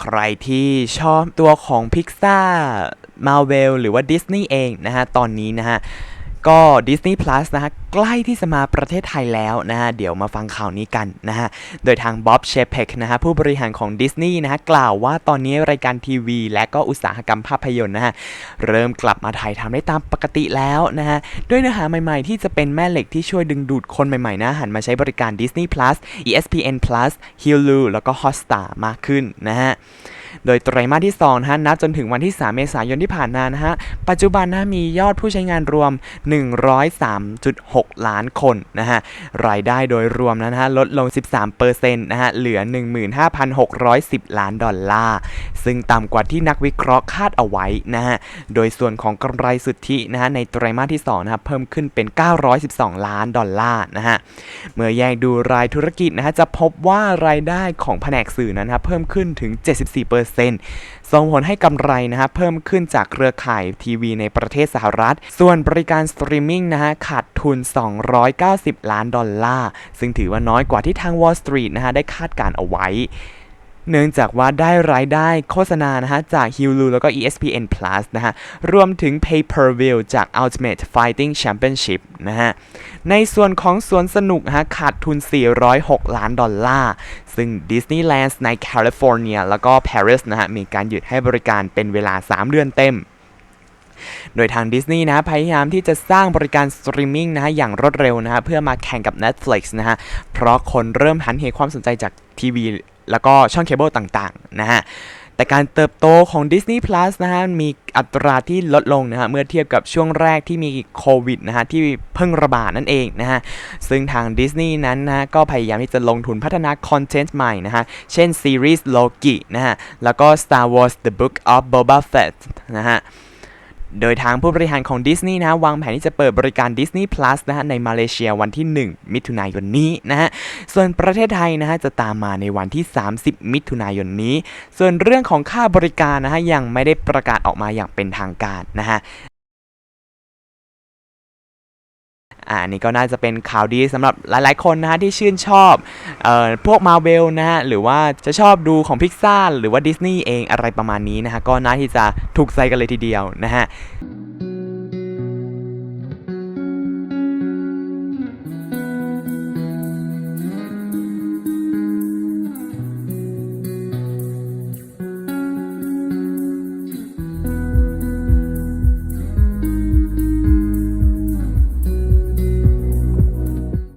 ใครที่ชอบตัวของพิกซ่ามาเวลหรือว่าดิสนีย์เองนะฮะ ตอนนี้นะฮะ ก็ Disney Plus นะฮะใกล้ที่จะมาประเทศไทยแล้วนะฮะเดี๋ยวมาฟังข่าวนี้กันนะฮะโดยทาง Bob Chapek นะฮะผู้บริหารของ Disney นะฮะกล่าวว่าตอนนี้รายการทีวี และก็อุตสาหกรรมภาพยนตร์นะฮะเริ่มกลับมาถ่ายทำได้ตามปกติแล้วนะฮะด้วยเนื้อหาใหม่ๆ ที่จะเป็นแม่เหล็กที่ช่วยดึงดูดคนใหม่ๆนะหันมาใช้บริการ Disney Plus ESPN Plus Hulu แล้วก็ Hotstar มากขึ้นนะฮะ โดยไตรมาสที่2นะฮะนับจนถึงวันที่ 3 เมษายนที่ผ่านมานะฮะปัจจุบันนะมียอดผู้ใช้งานรวม 103.6 ล้านคนนะฮะรายได้โดยรวมนะฮะลดลง 13%นะฮะเหลือ 15,610 ล้านดอลลาร์ ซึ่งต่ำกว่าที่นักวิเคราะห์คาดเอาไว้นะฮะโดยส่วนของกำไรสุทธินะฮะในไตรมาสที่2นะครับเพิ่มขึ้นเป็น 912 ล้านดอลลาร์นะฮะเมื่อแยกดูรายธุรกิจนะฮะจะพบว่ารายได้ของแผนกสื่อนั้นนะครับเพิ่มขึ้นถึง 74%ส่งผลให้กำไรนะฮะเพิ่มขึ้นจากเครือข่ายทีวีในประเทศสหรัฐ ส่วนบริการสตรีมมิ่งนะฮะขาดทุน 290 ล้านดอลลาร์ ซึ่งถือว่าน้อยกว่าที่ทาง Wall Street นะฮะได้คาดการเอาไว้ เนื่องจากว่าได้รายได้โฆษณานะฮะจาก Hulu แล้วก็ ESPN Plus นะฮะรวมถึง Pay Per View จาก Ultimate Fighting Championship นะฮะในส่วนของสวนสนุกฮะขาดทุน 406 ล้านดอลลาร์ ซึ่ง Disneyland ในแคลิฟอร์เนียแล้วก็ปารีสนะฮะมีการหยุดให้บริการเป็นเวลา 3 เดือนเต็มโดยทางดิสนีย์นะฮะพยายามที่จะสร้างบริการสตรีมมิ่งนะฮะอย่างรวดเร็วนะฮะเพื่อมาแข่งกับ Netflix นะฮะเพราะคนเริ่มหันเหความสนใจจากทีวี แล้วก็ช่องเคเบิลต่างๆนะฮะแต่การเติบโตของ Disney Plus นะฮะมีอัตราที่ลดลงนะฮะเมื่อเทียบกับช่วงแรกที่มีโควิดนะฮะที่เพิ่งระบาดนั่นเองนะฮะซึ่งทางดิสนีย์นั้นนะก็พยายามที่จะลงทุนพัฒนาคอนเทนต์ใหม่นะฮะเช่นซีรีส์ Loki นะฮะแล้วก็ Star Wars The Book of Boba Fett นะฮะ โดยทางผู้บริหารของดิสนีย์นะวางแผนที่จะเปิดบริการ Disney Plus นะฮะในมาเลเซียวันที่ 1 มิถุนายนนี้นะฮะส่วนประเทศไทยนะฮะจะตามมาในวันที่ 30 มิถุนายนนี้ ส่วนเรื่องของค่าบริการนะฮะยังไม่ได้ประกาศออกมาอย่างเป็นทางการนะฮะ อ่าอันนี่ก็น่าจะเป็นข่าวดีสำหรับหลายๆคนนะฮะที่ชื่นชอบเอ่อพวกมาเวลนะฮะหรือว่าจะชอบดูของพิกซ่าหรือว่าดิสนีย์เองอะไรประมาณนี้นะฮะก็น่าที่จะถูกใจกันเลยทีเดียวนะฮะ